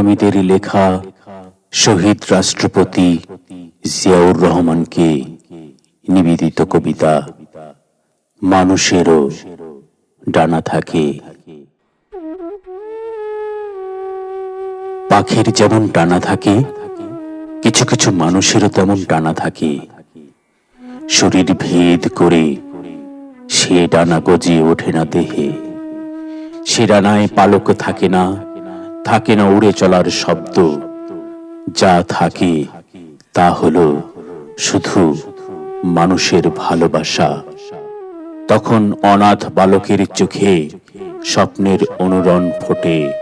হামিদের লেখা শহীদ রাষ্ট্রপতি জিয়াউর রহমানকে নিবেদিত কবিতা। মানুষেরও ডানা থাকে। পাখির যেমন ডানা থাকে, কিছু কিছু মানুষেরও তেমন ডানা থাকে। শরীর ভেদ করে সে ডানা গজিয়ে ওঠে না দেহে। সে ডানায় পালক থাকে না থাকে না উড়ে চলার শব্দ। যা থাকে, তা হলো শুধু মানুষের ভালোবাসা। তখন অনাথ বালকের চোখে স্বপ্নের অনুরণ ফোটে।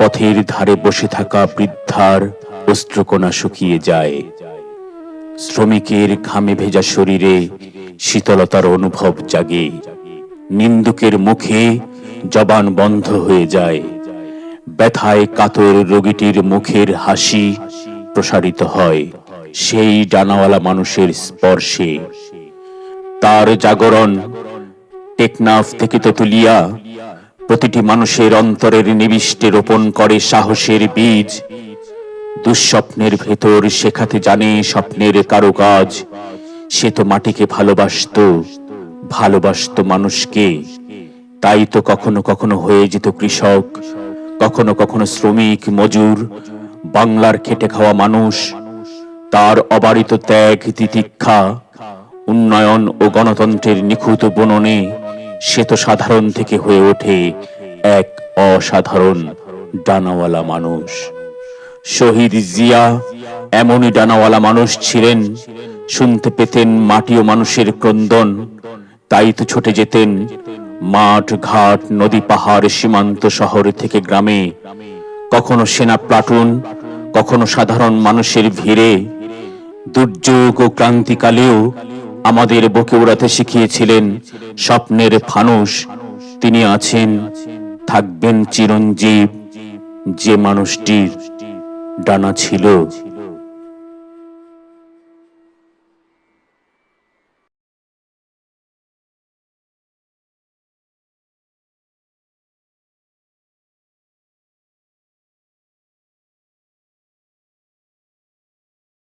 পথের ধারে বসে থাকা বৃদ্ধার অস্ত্রকোনা শুকিয়ে যায়। শ্রমিকের ঘামে ভেজা শরীরে শীতলতার অনুভব জাগে। নিন্দুকের মুখে জবান বন্ধ হয়ে যায়। ব্যথায় কাতর রোগীটির মুখের হাসি প্রসারিত হয়। সেই ডানাওয়ালা মানুষের স্পর্শে তার জাগরণ টেকনাফ থেকে তেতুলিয়া প্রতিটি মানুষের অন্তরের নিবিষ্টে রোপণ করে সাহসের বীজ। দুঃস্বপ্নের ভেতর শেখাতে জানে স্বপ্নের কারও কাজ সে তো মাটিকে ভালোবাসতো ভালোবাসতো মানুষকে। তাই তো কখনো কখনো হয়ে যেত কৃষক। কখনো কখনো শ্রমিক, মজুর, বাংলার খেটে খাওয়া মানুষ, তার অবারিত ত্যাগ, তিতিক্ষা, উন্নয়ন ও গণতন্ত্রের নিখুঁত বননে সে তো সাধারণ থেকে হয়ে ওঠে এক অসাধারণ ডানাওয়ালা মানুষ। শহীদ জিয়া এমনই ডানাওয়ালা মানুষ ছিলেন, শুনতে পেতেন মাটি ও মানুষের ক্রন্দন, তাই তো ছুটে যেতেন মাঠ ঘাট নদী পাহাড়, সীমান্ত শহর থেকে গ্রামে, কখনো সেনা প্লাটুন, কখনো সাধারণ মানুষের ভিড়ে, দুর্যোগ ও ক্রান্তিকালেও আমাদের বুকে উড়াতে শিখিয়েছিলেন স্বপ্নের ফানুষ। তিনি আছেন, থাকবেন চিরঞ্জীব, যে মানুষটির ডানা ছিল।